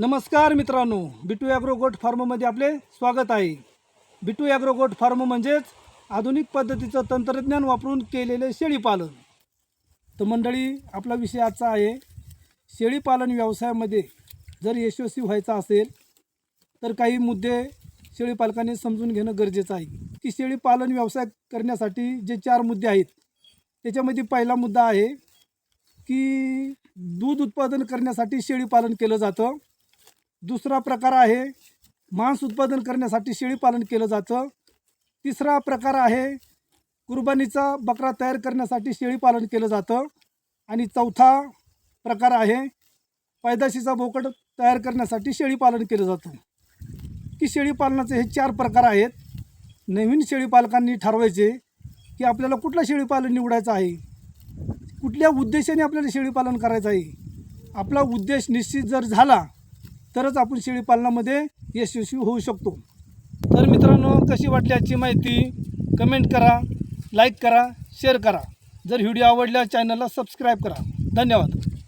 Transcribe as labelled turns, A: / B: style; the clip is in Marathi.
A: नमस्कार मित्रांनो बिटू ॲग्रो गोट फार्ममध्ये आपले स्वागत आहे. बिटू ॲग्रो गोट फार्म म्हणजेच आधुनिक पद्धतीचं तंत्रज्ञान वापरून केलेले शेळीपालन तर मंडळी आपला विषय आजचा आहे शेळीपालन व्यवसायामध्ये जर यशस्वी व्हायचं असेल तर काही मुद्दे शेळीपालकांनी समजून घेणं गरजेचं आहे. की शेळीपालन व्यवसाय करण्यासाठी जे चार मुद्दे आहेत त्याच्यामध्ये पहिला मुद्दा आहे की दूध उत्पादन करण्यासाठी शेळीपालन केलं जातं. दुसरा प्रकार आहे मांस उत्पादन करण्यासाठी शेळीपालन केलं जातं. तिसरा प्रकार आहे कुर्बानीचा बकरा तयार करण्यासाठी शेळीपालन केलं जातं. आणि चौथा प्रकार आहे पैदाशीचा बोकड तयार करण्यासाठी शेळीपालन केलं जातं. की शेळीपालनाचे हे चार प्रकार आहेत. नवीन शेळीपालकांनी ठरवायचे की आपल्याला कुठलं शेळीपालन निवडायचं आहे? कुठल्या उद्देशाने आपल्याला शेळीपालन करायचं आहे? आपला उद्देश निश्चित जर झाला तरच आपण शेळीपालनामध्ये यशस्वी होऊ शकतो. तर मित्रांनो कशी वाटल्याची माहिती? कमेंट करा लाईक करा शेअर करा. जर व्हिडिओ आवडला चॅनलला सबस्क्राईब करा. धन्यवाद.